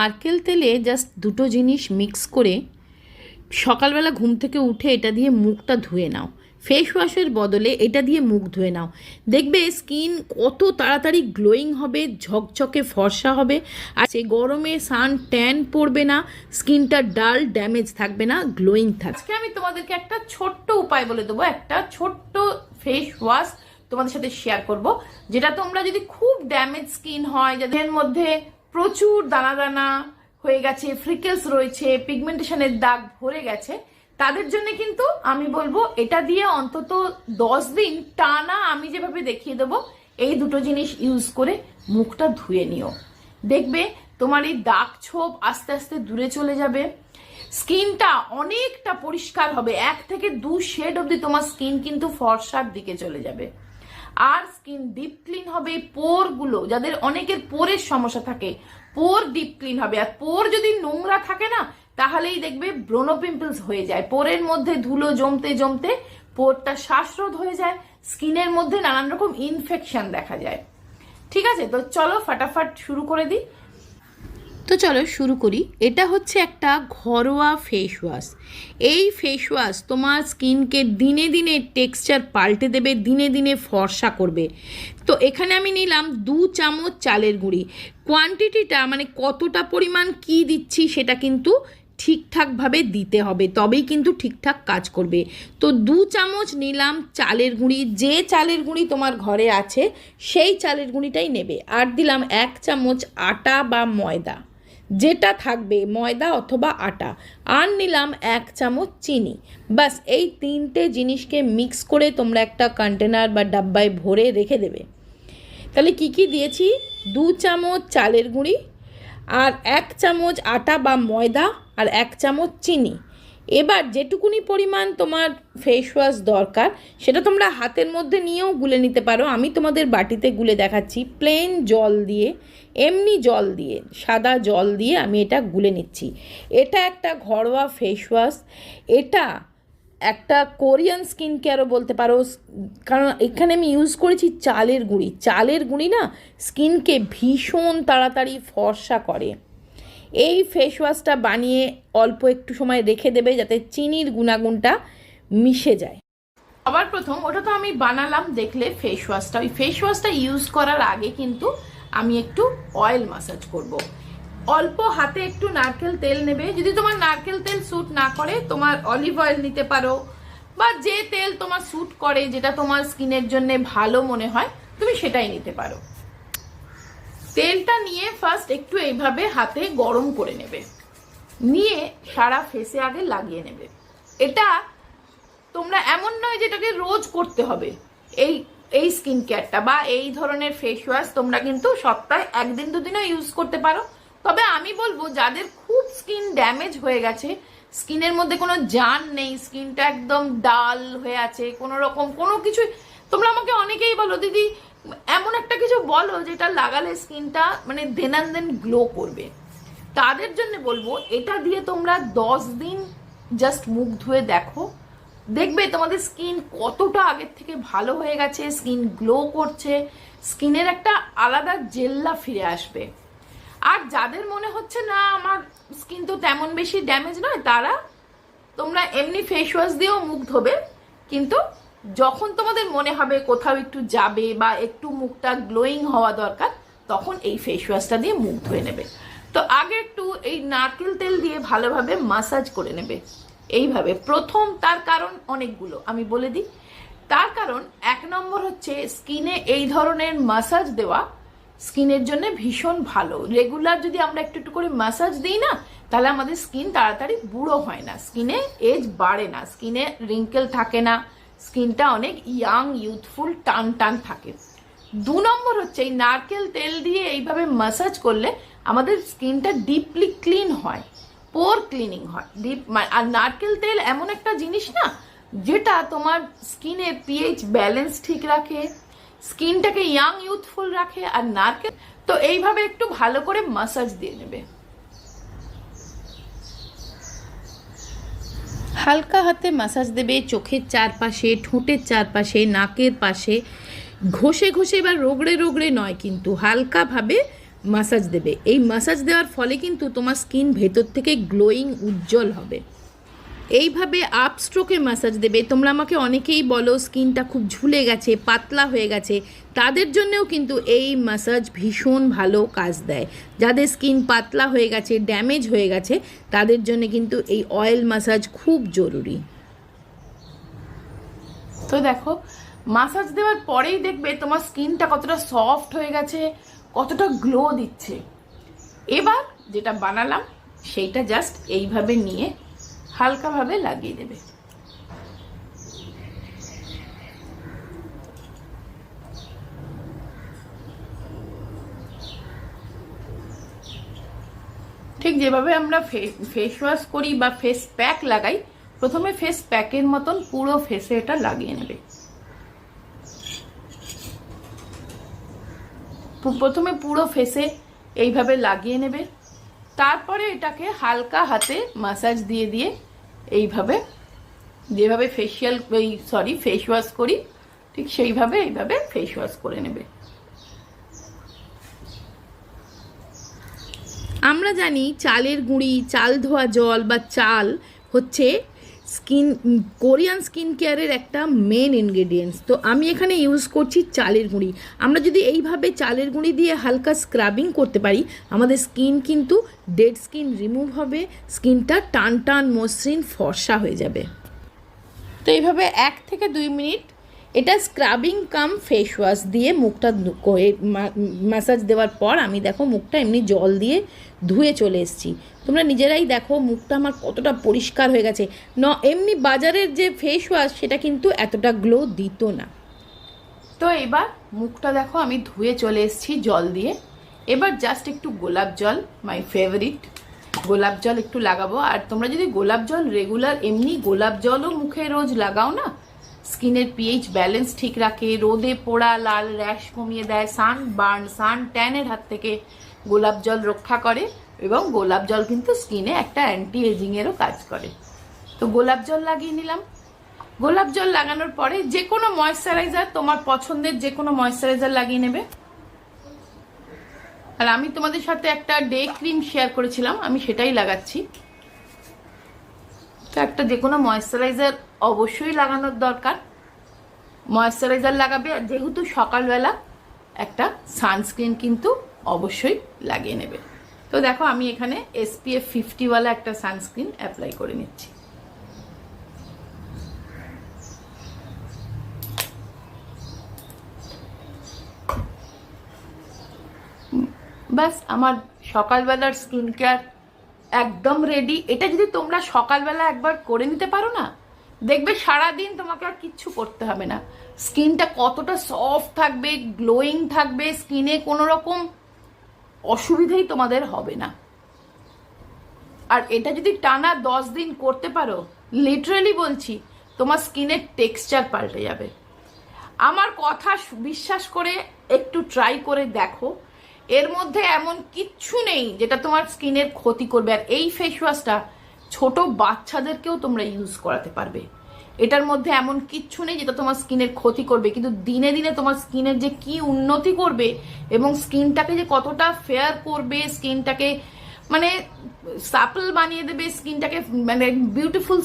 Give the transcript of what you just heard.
নারকেল তেলে জাস্ট দুটো জিনিস মিক্স করে সকালবেলা ঘুম থেকে উঠে এটা দিয়ে মুখটা ধুয়ে নাও। ফেস ওয়াশের বদলে এটা দিয়ে মুখ ধুয়ে নাও। দেখবে স্কিন কত তাড়াতাড়ি গ্লোয়িং হবে, ঝকঝকে ফর্সা হবে, আর সে গরমে সান ট্যান পড়বে না স্কিনটা ডাল ড্যামেজ থাকবে না গ্লোয়িং থাকবে। আজকে আমি তোমাদেরকে একটা ছোট্ট উপায় বলে দেবো, একটা ছোট্ট ফেস ওয়াশ তোমাদের সাথে শেয়ার করব, যেটা তোমরা যদি খুব ড্যামেজ স্কিন হয়, যাদের মধ্যে প্রচুর দানা দানা হয়ে গেছে ফ্রিকেলস রয়েছে পিগমেন্টেশনের দাগ ভরে গেছে। তাদের জন্য কিন্তু আমি বলব, এটা দিয়ে অন্তত দশ দিন টানা আমি যেভাবে দেখিয়ে দেবো, এই দুটো জিনিস ইউজ করে মুখটা ধুয়ে নিও। দেখবে তোমার এই দাগ ছোপ আস্তে আস্তে দূরে চলে যাবে। স্কিনটা অনেকটা পরিষ্কার হবে, এক থেকে দু শেড অবধি তোমার স্কিন কিন্তু ফর্সার দিকে চলে যাবে। আর স্কিন ডিপ ক্লিন হবে পোরগুলো যাদের অনেকের পোরের সমস্যা থাকে, পোর ডিপ ক্লিন হবে। আর পোর যদি নোংরা থাকে না, তাহলেই দেখবে ব্রোনো পিম্পলস হয়ে যায়। পোরের মধ্যে ধুলো জমতে জমতে পোরটা শ্বাসরোধ হয়ে যায়, স্কিনের মধ্যে নানান রকম ইনফেকশন দেখা যায়। ঠিক আছে? তো চলো, ফাটাফাট শুরু করে দিই। তো চলো শুরু করি। এটা হচ্ছে একটা ঘরোয়া ফেস ওয়াশ এই ফেস ওয়াশ তোমার স্কিনকে দিনে দিনে টেক্সচার পাল্টে দেবে, দিনে দিনে ফর্সা করবে। তো এখানে আমি নিলাম দু চামচ চালের গুঁড়ি। কোয়ান্টিটিটা মানে কতটা পরিমাণ কি দিচ্ছি সেটা কিন্তু ঠিকঠাকভাবে দিতে হবে, তবেই কিন্তু ঠিকঠাক কাজ করবে। তো দু চামচ নিলাম চালের গুঁড়ি। যে চালের গুঁড়ি তোমার ঘরে আছে, সেই চালের গুঁড়িটাই নেবে। আর দিলাম এক চামচ আটা বা ময়দা। যেটা থাকবে ময়দা অথবা আটা। আর নিলাম এক চামচ চিনি। বাস এই তিনটে জিনিসকে মিক্স করে তোমরা একটা কন্টেনার বা ডাব্বায় ভরে রেখে দেবে। তাহলে কি কি দিয়েছি? দু চামচ চালের গুঁড়ি, আর এক চামচ আটা বা ময়দা, আর এক চামচ চিনি। এবার যেটুকুনি পরিমাণ তোমার ফেস ওয়াশ দরকার, সেটা তোমরা হাতের মধ্যে নিয়েও গুলে নিতে পারো। আমি তোমাদের বাটিতে গুলে দেখাচ্ছি প্লেন জল দিয়ে, এমনি জল দিয়ে, সাদা জল দিয়ে আমি এটা গুলে নিচ্ছি। এটা একটা ঘরোয়া ফেস ওয়াশ এটা একটা কোরিয়ান স্কিন কেয়ারও বলতে পারো। কারণ এখানে আমি ইউজ করেছি চালের গুঁড়ি। চালের গুঁড়ি না, স্কিনকে ভীষণ তাড়াতাড়ি ফর্সা করে। এই ফেস ওয়াশটা বানিয়ে অল্প একটু সময় রেখে দেবে যাতে চিনির গুণাগুণটা মিশে যায়। আবার প্রথম ওটা তো আমি বানালাম, দেখলে ফেস ওয়াশটা ওই ফেস ওয়াশটা ইউজ করার আগে কিন্তু আমি একটু অয়েল মাসাজ করব। অল্প হাতে একটু নারকেল তেল নেবে। যদি তোমার নারকেল তেল স্যুট না করে, তোমার অলিভ অয়েল নিতে পারো বা যে তেল তোমার স্যুট করে, যেটা তোমার স্কিনের জন্য ভালো মনে হয়, তুমি সেটাই নিতে পারো। তেলটা নিয়ে ফার্স্ট একটু এইভাবে হাতে গরম করে নেবে। নিয়ে সারা ফেসে আগে লাগিয়ে নেবে। এটা তোমরা এমন নয় যেটাকে রোজ করতে হবে। এই এই স্কিন কেয়ারটা বা এই ধরনের ফেস ওয়াশ তোমরা কিন্তু সপ্তাহে একদিন দুদিনও ইউজ করতে পারো। তবে আমি বলব, যাদের খুব স্কিন ড্যামেজ হয়ে গেছে স্কিনের মধ্যে কোনো জান নেই স্কিনটা একদম ডাল হয়ে আছে, কোনো রকম, কোনো কিছু তোমরা আমাকে অনেকেই বলো, দিদি এমন একটা কিছু বলো যেটা লাগালে স্কিনটা মানে দেনান দেন গ্লো করবে। তাদের জন্য বলব, এটা দিয়ে তোমরা দশ দিন জাস্ট মুখ ধুয়ে দেখো। দেখবে তোমাদের স্কিন কতটা আগের থেকে ভালো হয়ে গেছে, স্কিন গ্লো করছে, স্কিনের একটা আলাদা জেল্লা ফিরে আসবে। আর যাদের মনে হচ্ছে, না, আমার স্কিন তো তেমন বেশি ড্যামেজ নয়, তারা তোমরা এমনি ফেস ওয়াশ দিয়েও মুখ ধোবে, কিন্তু যখন তোমাদের মনে হবে কোথাও একটু যাবে বা একটু মুখটা গ্লোয়িং হওয়া দরকার, তখন এই ফেস ওয়াশটা দিয়ে মুখ ধুয়ে নেবে। তো আগে একটু এই নারকেল তেল দিয়ে ভালোভাবে মাসাজ করে নেবে। এইভাবে। প্রথম তার কারণ অনেকগুলো, আমি বলে দিই। তার কারণ এক নম্বর হচ্ছে স্কিনে এই ধরনের মাসাজ দেওয়া স্কিনের জন্য ভীষণ ভালো। রেগুলার যদি আমরা একটু একটু করে মাসাজ দিই না, তাহলে আমাদের স্কিন তাড়াতাড়ি বুড়ো হয় না। স্কিনে এজ বাড়ে না। স্কিনে রিঙ্কেল থাকে না। স্কিনটা অনেক ইয়াং ইউথফুল টান টান থাকে। দু নম্বর হচ্ছে এই নারকেল তেল দিয়ে এইভাবে মাসাজ করলে আমাদের স্কিনটা ডিপলি ক্লিন হয় পোর ক্লিনিং হয়। ডিপ আর নারকেল তেল এমন একটা জিনিস না, যেটা তোমার স্কিনে পিএইচ ব্যালেন্স ঠিক রাখে, স্কিনটাকে ইয়াং ইউথফুল রাখে, আর নারকেল, তো এইভাবে একটু ভালো করে মাসাজ দিয়ে নেবে। হালকা হাতে মাসাজ দেবে, চোখের চারপাশে, ঠোঁটের চারপাশে, নাকের পাশে। ঘষে ঘষে বা রোগড়ে রোগড়ে নয় কিন্তু, হালকাভাবে মাসাজ দেবে। এই মাসাজ দেওয়ার ফলে কিন্তু তোমার স্কিন ভেতর থেকে গ্লোয়িং উজ্জ্বল হবে। এইভাবে আপ স্ট্রোকে ম্যাসাজ দেবে। তোমরা আমাকে অনেকেই বলো স্কিনটা খুব ঝুলে গেছে, পাতলা হয়ে গেছে। তাদের জন্যেও কিন্তু এই ম্যাসাজ ভীষণ ভালো কাজ দেয়। যাদের স্কিন পাতলা হয়ে গেছে ড্যামেজ হয়ে গেছে, তাদের জন্য কিন্তু এই অয়েল ম্যাসাজ খুব জরুরি। তো দেখো মাসাজ দেওয়ার পরেই দেখবে তোমার স্কিনটা কতটা সফট হয়ে গেছে, কতটা গ্লো দিচ্ছে। এবার যেটা বানালাম, সেইটা জাস্ট এইভাবে নিয়ে হালকাভাবে লাগিয়ে দেবে। ঠিক যেভাবে আমরা ফেস ওয়াশ করি বা ফেস প্যাক লাগাই, প্রথমে ফেস প্যাকের মতন পুরো ফেসে এটা লাগিয়ে নেবে। প্রথমে পুরো ফেসে এইভাবে লাগিয়ে নেবে। তারপরে এটাকে হালকা হাতে মাসাজ দিয়ে দিয়ে এইভাবে, যেভাবে ফেসিয়াল এই সরি ফেস ওয়াশ করি, ঠিক সেইভাবে এইভাবে ফেস ওয়াশ করে নেবে। আমরা জানি চালের গুঁড়ি, চাল ধোয়া জল বা চাল হচ্ছে স্কিন কোরিয়ান স্কিন কেয়ারের একটা মেন ইনগ্রেডিয়েন্টস তো আমি এখানে ইউজ করছি চালের গুঁড়ি। আমরা যদি এইভাবে চালের গুঁড়ি দিয়ে হালকা স্ক্রাবিং করতে পারি, আমাদের স্কিন কিন্তু ডেড স্কিন রিমুভ হবে স্কিনটা টান টান মসৃণ ফর্সা হয়ে যাবে। তো এইভাবে এক থেকে দুই মিনিট এটা স্ক্রাবিং কাম ফেস ওয়াশ দিয়ে মুখটা ম্যাসাজ দেওয়ার পর আমি দেখো মুখটা এমনি জল দিয়ে ধুয়ে চলে এসেছি। তোমরা নিজেরাই দেখো মুখটা আমার কতটা পরিষ্কার হয়ে গেছে। ন, এমনি বাজারের যে ফেস ওয়াশ সেটা কিন্তু এতটা গ্লো দিত না। তো এবার মুখটা দেখো আমি ধুয়ে চলে এসেছি জল দিয়ে। এবার জাস্ট একটু গোলাপ জল মাই ফেভারিট গোলাপ জল একটু লাগাবো। আর তোমরা যদি গোলাপ জল রেগুলার এমনি গোলাপ জলও মুখে রোজ লাগাও না স্কিনের পিএইচ ব্যালেন্স ঠিক রাখে, রোদে পোড়া, লাল র্যাশ কমিয়ে দেয় সান বার্ন সান ট্যানের হাত থেকে গোলাপ জল রক্ষা করে এবং গোলাপ জল কিন্তু স্কিনে একটা অ্যান্টি এজিংয়েরও কাজ করে। তো গোলাপ জল লাগিয়ে নিলাম। গোলাপ জল লাগানোর পরে যে কোনো ময়শ্চারাইজার তোমার পছন্দের যে কোনো ময়শ্চারাইজার লাগিয়ে নেবে। আর আমি তোমাদের সাথে একটা ডে ক্রিম শেয়ার করেছিলাম, আমি সেটাই লাগাচ্ছি। তো একটা যে কোনো ময়শ্চারাইজার অবশ্যই লাগানোর দরকার। ময়শ্চারাইজার লাগাবে, আর যেহেতু সকালবেলা একটা সানস্ক্রিন কিন্তু অবশ্যই লাগিয়ে নেবে। তো দেখো, আমি এখানে এসপিএফ ফিফটিওয়ালা একটা সানস্ক্রিন অ্যাপ্লাই করে নিচ্ছি। ব্যাস, আমার সকালবেলার স্কিন কেয়ার একদম রেডি এটা যদি তোমরা সকালবেলা একবার করে নিতে পারো না, দেখবে সারাদিন তোমাকে আর কিচ্ছু করতে হবে না। স্কিনটা কতটা সফট থাকবে গ্লোয়িং থাকবে, স্কিনে কোনো রকম অসুবিধাই তোমাদের হবে না। আর এটা যদি টানা দশ দিন করতে পারো লিটারালি বলছি, তোমার স্কিনের টেক্সচার পাল্টে যাবে। আমার কথা বিশ্বাস করে একটু ট্রাই করে দেখো। এর মধ্যে এমন কিচ্ছু নেই যেটা তোমার স্কিনের ক্ষতি করবে। আর এই ফেস ওয়াশটা ছোট বাচ্চাদেরকেও তোমরা ইউজ করাতে পারবে। এটার মধ্যে এমন কিচ্ছু নেই যেটা তোমার স্কিনের ক্ষতি করবে। কিন্তু দিনে দিনে তোমার স্কিনের যে কি উন্নতি করবে এবং স্কিনটাকে যে কতটা ফেয়ার করবে, স্কিনটাকে মানে সাপল বানিয়ে দেবে, স্কিনটাকে মানে বিউটিফুল